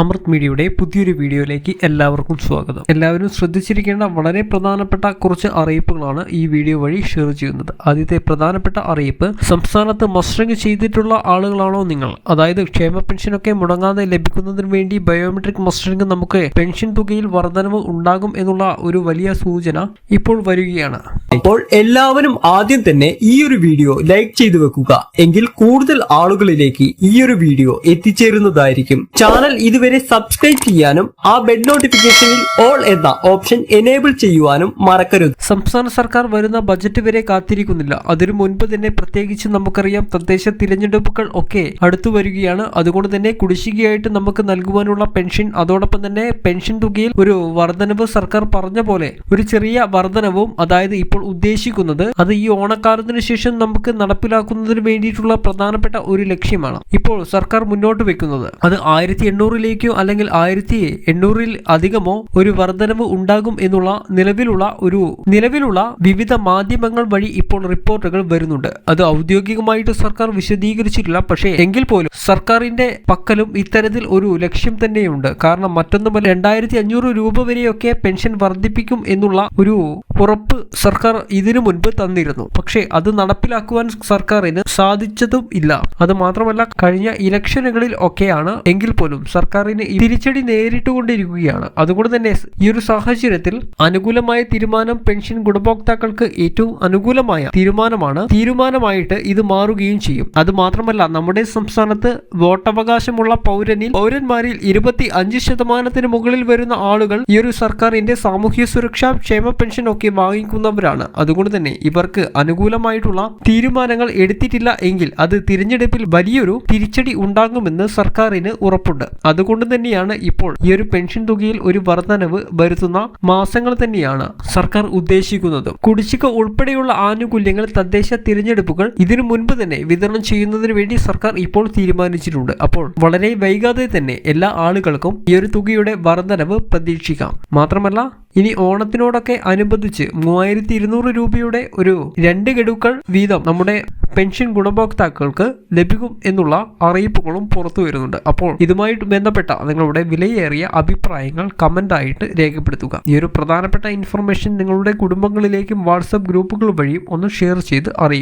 അമൃത് മീഡിയയുടെ പുതിയൊരു വീഡിയോയിലേക്ക് എല്ലാവർക്കും സ്വാഗതം. എല്ലാവരും ശ്രദ്ധിച്ചിരിക്കേണ്ട വളരെ പ്രധാനപ്പെട്ട കുറച്ച് അറിയിപ്പുകളാണ് ഈ വീഡിയോ വഴി ഷെയർ ചെയ്യുന്നത്. ആദ്യത്തെ പ്രധാനപ്പെട്ട അറിയിപ്പ് സംസ്ഥാനത്ത് മസ്റ്ററിംഗ് ചെയ്തിട്ടുള്ള ആളുകളാണോ നിങ്ങൾ? അതായത് ക്ഷേമ പെൻഷനൊക്കെ മുടങ്ങാതെ ലഭിക്കുന്നതിന് വേണ്ടി ബയോമെട്രിക് മസ്റ്ററിംഗ് നമുക്ക് പെൻഷൻ തുകയിൽ വർധനവ് ഉണ്ടാകും എന്നുള്ള ഒരു വലിയ സൂചന ഇപ്പോൾ വരികയാണ്. അപ്പോൾ എല്ലാവരും ആദ്യം തന്നെ ഈ ഒരു വീഡിയോ ലൈക്ക് ചെയ്തു വെക്കുക. എങ്കിൽ കൂടുതൽ ആളുകളിലേക്ക് ഈ ഒരു വീഡിയോ എത്തിച്ചേരുന്നതായിരിക്കും. ചാനൽ ഇതുവരെ സബ്സ്ക്രൈബ് ചെയ്യാനും ആ ബെഡ് നോട്ടിഫിക്കേഷനിൽ ഓൾ എന്ന ഓപ്ഷൻ എനേബിൾ ചെയ്യുവാനും മറക്കരുത്. സംസ്ഥാന സർക്കാർ വരുന്ന ബജറ്റ് വരെ കാത്തിരിക്കുന്നില്ല. അതിനു മുൻപ് തന്നെ പ്രത്യേകിച്ച് നമുക്കറിയാം തദ്ദേശ തിരഞ്ഞെടുപ്പുകൾ ഒക്കെ അടുത്തു വരികയാണ്. അതുകൊണ്ട് തന്നെ കുടിശ്ശികയായിട്ട് നമുക്ക് നൽകുവാനുള്ള പെൻഷൻ അതോടൊപ്പം തന്നെ പെൻഷൻ തുകയിൽ ഒരു വർധനവ് സർക്കാർ പറഞ്ഞ പോലെ ഒരു ചെറിയ വർധനവും അതായത് ഇപ്പോൾ ഉദ്ദേശിക്കുന്നത് അത് ഈ ഓണക്കാലത്തിന് ശേഷം നമുക്ക് നടപ്പിലാക്കുന്നതിന് വേണ്ടിയിട്ടുള്ള പ്രധാനപ്പെട്ട ഒരു ലക്ഷ്യമാണ്. ഇപ്പോൾ സർക്കാർ മുന്നോട്ട് വെക്കുന്നത്. അത് ആയിരത്തി എണ്ണൂറിലേക്കോ അല്ലെങ്കിൽ ആയിരത്തി എണ്ണൂറിൽ അധികമോ ഒരു വർധനവ് ഉണ്ടാകും എന്നുള്ള നിലവിലുള്ള ഒരു നിലവിലുള്ള വിവിധ മാധ്യമങ്ങൾ വഴി ഇപ്പോൾ റിപ്പോർട്ടുകൾ വരുന്നുണ്ട്. അത് ഔദ്യോഗികമായിട്ട് സർക്കാർ വിശദീകരിച്ചിട്ടില്ല. പക്ഷേ എങ്കിൽ പോലും സർക്കാരിന്റെ പക്കലും ഇത്തരത്തിൽ ഒരു ലക്ഷ്യം തന്നെയുണ്ട്. കാരണം മറ്റൊന്നുമല്ല രണ്ടായിരത്തി അഞ്ഞൂറ് രൂപ വരെയൊക്കെ പെൻഷൻ വർദ്ധിപ്പിക്കും എന്നുള്ള ഒരു ഉറപ്പ് സർക്കാർ ഇതിനു മുൻപ് തന്നിരുന്നു. പക്ഷേ അത് നടപ്പിലാക്കുവാൻ സർക്കാരിന് സാധിച്ചതും ഇല്ല. അത് മാത്രമല്ല കഴിഞ്ഞ ഇലക്ഷനുകളിൽ ഒക്കെയാണ് എങ്കിൽ പോലും സർക്കാരിന് തിരിച്ചടി നേരിട്ടുകൊണ്ടിരിക്കുകയാണ്. അതുകൊണ്ട് തന്നെ ഈ ഒരു സാഹചര്യത്തിൽ അനുകൂലമായ തീരുമാനം പെൻഷൻ ഗുണഭോക്താക്കൾക്ക് ഏറ്റവും അനുകൂലമായ തീരുമാനമാണ് തീരുമാനമായിട്ട് ഇത് മാറുകയും ചെയ്യും. അത് മാത്രമല്ല നമ്മുടെ സംസ്ഥാനത്ത് വോട്ടവകാശമുള്ള പൗരനിൽ പൗരന്മാരിൽ ഇരുപത്തി അഞ്ച് ശതമാനത്തിന് മുകളിൽ വരുന്ന ആളുകൾ ഈ ഒരു സർക്കാരിന്റെ സാമൂഹ്യ സുരക്ഷാ ക്ഷേമ പെൻഷൻ ഒക്കെ വാങ്ങിക്കുന്നവരാണ്. അതുകൊണ്ട് തന്നെ ഇവർക്ക് അനുകൂലമായിട്ടുള്ള തീരുമാനങ്ങൾ എടുത്തിട്ടില്ല എങ്കിൽ അത് തിരഞ്ഞെടുപ്പിൽ വലിയൊരു തിരിച്ചടി ഉണ്ടാകുമെന്ന് സർക്കാരിന് ഉറപ്പുണ്ട്. അതുകൊണ്ട് തന്നെയാണ് ഇപ്പോൾ ഈ ഒരു പെൻഷൻ തുകയിൽ ഒരു വർധനവ് വരുത്തുന്ന മാസങ്ങൾ തന്നെയാണ് സർക്കാർ ഉദ്ദേശിക്കുന്നത്. കുടിശ്ശിക ഉൾപ്പെടെയുള്ള ആനുകൂല്യങ്ങൾ തദ്ദേശ തിരഞ്ഞെടുപ്പുകൾ ഇതിനു മുൻപ് തന്നെ വിതരണം ചെയ്യുന്നതിന് വേണ്ടി സർക്കാർ ഇപ്പോൾ തീരുമാനിച്ചിട്ടുണ്ട്. അപ്പോൾ വളരെ വൈകാതെ തന്നെ എല്ലാ ആളുകൾക്കും ഈ ഒരു തുകയുടെ വർധനവ് പ്രതീക്ഷിക്കാം. മാത്രമല്ല ഇനി ഓണത്തിനോടൊക്കെ അനുബന്ധിച്ച് മൂവായിരത്തി ഇരുന്നൂറ് രൂപയുടെ ഒരു രണ്ട് ഗഡുക്കൾ വീതം നമ്മുടെ പെൻഷൻ ഗുണഭോക്താക്കൾക്ക് ലഭിക്കും എന്നുള്ള അറിയിപ്പുകളും പുറത്തു വരുന്നുണ്ട്. അപ്പോൾ ഇതുമായിട്ട് ബന്ധപ്പെട്ട നിങ്ങളുടെ വിലയേറിയ അഭിപ്രായങ്ങൾ കമന്റായിട്ട് രേഖപ്പെടുത്തുക. ഈ ഒരു പ്രധാനപ്പെട്ട ഇൻഫർമേഷൻ നിങ്ങളുടെ കുടുംബങ്ങളിലേക്കും വാട്സപ്പ് ഗ്രൂപ്പുകൾ വഴിയും ഒന്ന് ഷെയർ ചെയ്ത് അറിയുക